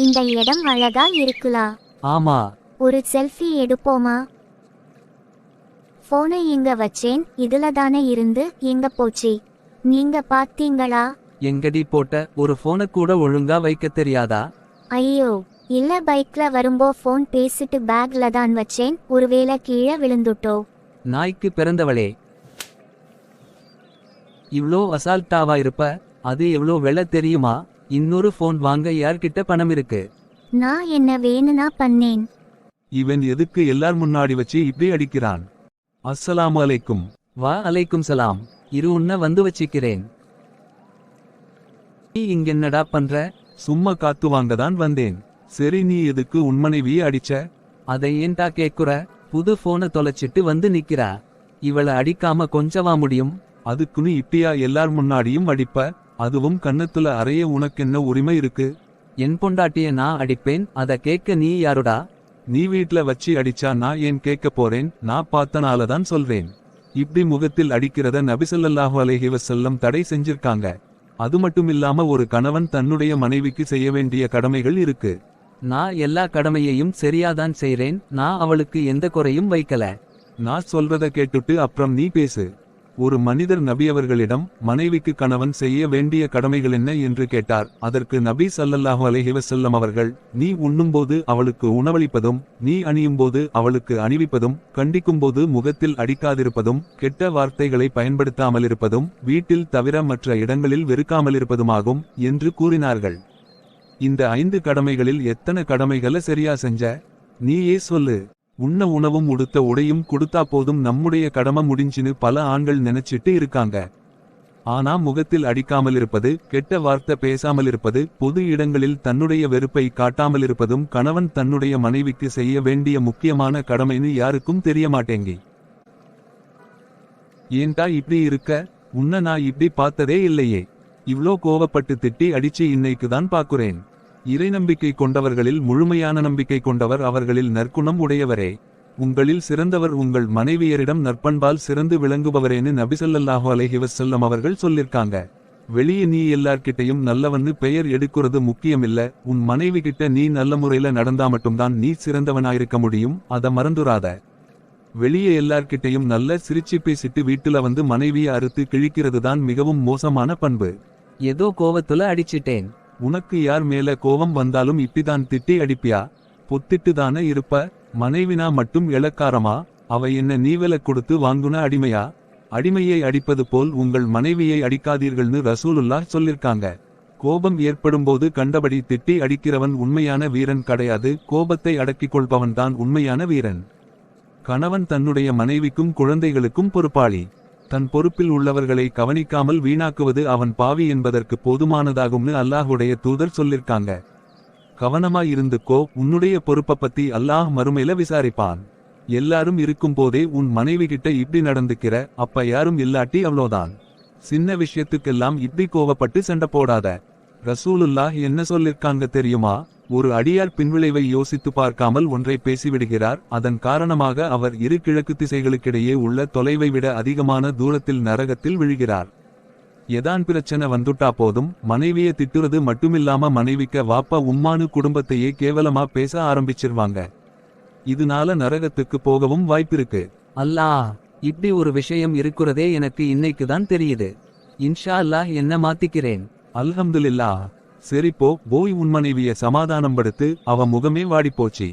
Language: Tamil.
இந்த இடம் அழகா இருக்குலா. ஆமா. ஒரு செல்ஃபி எடுப்போமா? போனை இங்க வச்சேன்? இதுல தானே இருந்து எங்க போச்சு? நீங்க பாத்தீங்களா? எங்கடி போட்ட? ஒரு போனை கூட ஒழுங்கா வைக்க தெரியாதா? ஐயோ இல்ல பைக்ல வரும்போ ஃபோன் பேசிட்டு பேக்ல தான் வச்சேன். ஒருவேளை கீழே விழுந்துட்டோ? நாய்க்கு பிறந்தவளே. இவ்ளோ அசால்ட்டாவா இருப்ப? அது எவ்ளோ வெல தெரியுமா? இன்னொரு போன் வாங்க யார்கிட்ட பணம் இருக்கு? நான் என்ன வேணும்னா பண்ணேன். இவன் எதுக்கு எல்லார் முன்னாடி வச்சு இப்படி அடிக்கிறான்? அஸ்ஸலாமு அலைக்கும். வா அலைக்கும் சலாம். இரு உன்ன வந்து வச்சிக்கிறேன். நீ இங்கென்னடா பண்ற? சும்மா காத்து வாங்க தான் வந்தேன். சரி நீ எதுக்கு உன் மனைவியை அடிச்ச? அதை ஏன்டா கேக்குற? புது போனை தொலைச்சிட்டு வந்து நிக்கிறா. இவள அடிக்காம கொஞ்சவா முடியும்? அதுக்குன்னு இப்படியா எல்லார் முன்னாடியும் அடிப்ப? அதுவும் கன்னத்துல அறைய உனக்கென்ன உரிமை இருக்கு? என் பொண்டாட்டிய நான் அடிப்பேன் அத கேட்க நீ யாருடா? நீ வீட்ல வச்சு அடிச்சா நான் ஏன் கேட்க போறேன்? நான் பார்த்தனால தான் சொல்றேன். இப்படி முகத்தில் அடிக்கிறத நபிசல்லாஹு அலைஹி வஸல்லம் தடை செஞ்சிருக்காங்க. அது மட்டும் இல்லாம ஒரு கணவன் தன்னுடைய மனைவிக்கு செய்ய வேண்டிய கடமைகள் இருக்கு. நான் எல்லா கடமையையும் சரியாதான் செய்றேன் நான் அவளுக்கு எந்த குறையும் வைக்கல. நான் சொல்றத கேட்டுட்டு அப்புறம் நீ பேசு. ஒரு மனிதர் நபி அவர்களிடம் மனைவிக்கு கணவன் செய்ய வேண்டிய கடமைகள் என்ன? என்று கேட்டார். அதற்கு நபி சல்லல்லாஹு அலஹிவசல்லம் அவர்கள் நீ உண்ணும்போது அவளுக்கு உணவளிப்பதும் நீ அணியும்போது அவளுக்கு அணிவிப்பதும் கண்டிக்கும்போது முகத்தில் அடிக்காதிருப்பதும் கெட்ட வார்த்தைகளை பயன்படுத்தாமல் இருப்பதும் வீட்டில் தவிர மற்ற இடங்களில் வெறுக்காமல் இருப்பதுமாகும் என்று கூறினார்கள். இந்த ஐந்து கடமைகளில் எத்தனை கடமைகளை சரியா செஞ்ச? நீயே சொல்லு. உண்ண உணவும் உடுத்த உடையும் கொடுத்தா போதும் நம்முடைய கடமை முடிஞ்சுன்னு பல ஆண்கள் நினைச்சிட்டு இருக்காங்க. ஆனா முகத்தில் அடிக்காமல் இருப்பது கெட்ட வார்த்தை பேசாமல் இருப்பது பொது இடங்களில் தன்னுடைய வெறுப்பை காட்டாமல் இருப்பதும் கணவன் தன்னுடைய மனைவிக்கு செய்ய வேண்டிய முக்கியமான கடமைன்னு யாருக்கும் தெரிய மாட்டேங்கி. ஏன்டா இப்படி இருக்க? உன்ன நான் இப்படி பார்த்ததே இல்லையே. இவ்ளோ கோவப்பட்டு திட்டி அடிச்சு இன்னைக்கு தான் பாக்குறேன். இறை நம்பிக்கை கொண்டவர்களில் முழுமையான நம்பிக்கை கொண்டவர் அவர்களில் நற்குணம் உடையவரே. உங்களில் சிறந்தவர் உங்கள் மனைவியரிடம் நற்பண்பால் சிறந்து விளங்குபவரேன்னு நபிசல்லாஹு அலைஹி வஸல்லம் அவர்கள் சொல்லிருக்காங்க. வெளியே நீ எல்லார்கிட்டையும் நல்லவன்னு பெயர் எடுக்கிறது முக்கியமில்ல. உன் மனைவி கிட்ட நீ நல்ல முறையில நடந்தா மட்டும்தான் நீ சிறந்தவனாயிருக்க முடியும். அத மறந்துராத வெளியே எல்லார்கிட்டையும் நல்ல சிரிச்சு பேசிட்டு வீட்டுல வந்து மனைவியை அறுத்து கிழிக்கிறது தான் மிகவும் மோசமான பண்பு. ஏதோ கோவத்துல அடிச்சிட்டேன். உனக்கு யார் மேல கோபம் வந்தாலும் இப்படிதான் திட்டி அடிப்பியா? பொத்திட்டு தானே இருப்ப? மனைவினா மட்டும் இளக்காரமா? அவ என்ன நீவல கொடுத்து வாங்குன அடிமையா? அடிமையை அடிப்பது போல் உங்கள் மனைவியை அடிக்காதீர்கள்னு ரசூலுல்லா சொல்லிருக்காங்க. கோபம் ஏற்படும்போது கண்டபடி திட்டி அடிக்கிறவன் உண்மையான வீரன் கிடையாது. கோபத்தை அடக்கிக் கொள்பவன் தான் உண்மையான வீரன். கணவன் தன்னுடைய மனைவிக்கும் குழந்தைகளுக்கும் பொறுப்பாளி. தன் பொறுப்பில் உள்ளவர்களை கவனிக்காமல் வீணாக்குவது அவன் பாவி என்பதற்கு போதுமானதாகும்னு அல்லாஹுடைய தூதர் சொல்லிருக்காங்க. கவனமா இருந்துக்கோ உன்னுடைய பொறுப்ப பத்தி அல்லாஹ் மறுமையில விசாரிப்பான். எல்லாரும் இருக்கும் போதே உன் மனைவி கிட்ட இப்படி நடந்துக்கிற அப்ப யாரும் இல்லாட்டி அவ்வளோதான். சின்ன விஷயத்துக்கெல்லாம் இப்படி கோவப்பட்டு சண்டை போடாத. ரசூலுல்லாஹ் என்ன சொல்லிருக்காங்க தெரியுமா? ஒரு அடியார் பின்விளைவை யோசித்து பார்க்காமல் ஒன்றை பேசிவிடுகிறார். அதன் காரணமாக அவர் இரு கிழக்கு திசைகளுக்கிடையே உள்ள தொலைவை விட அதிகமான தூரத்தில் நரகத்தில் விழுகிறார். எதான் பிரச்சனை வந்துட்டா போதும். மனைவிய திட்டுறது மட்டுமில்லாம மனைவிக்க வாப்பா உம்மானு குடும்பத்தையே கேவலமா பேச ஆரம்பிச்சிருவாங்க. இதனால நரகத்துக்கு போகவும் வாய்ப்பிருக்கு. அல்லாஹ் இப்படி ஒரு விஷயம் இருக்கிறதே எனக்கு இன்னைக்கு தான் தெரியுது. இன்ஷா அல்லாஹ் என்ன மாத்திக்கிறேன்? அல்ஹம்துலில்லாஹ். சரிப்போ போய் உன் மனைவியை சமாதானம் படுத்து அவ முகமே வாடிப்போச்சு.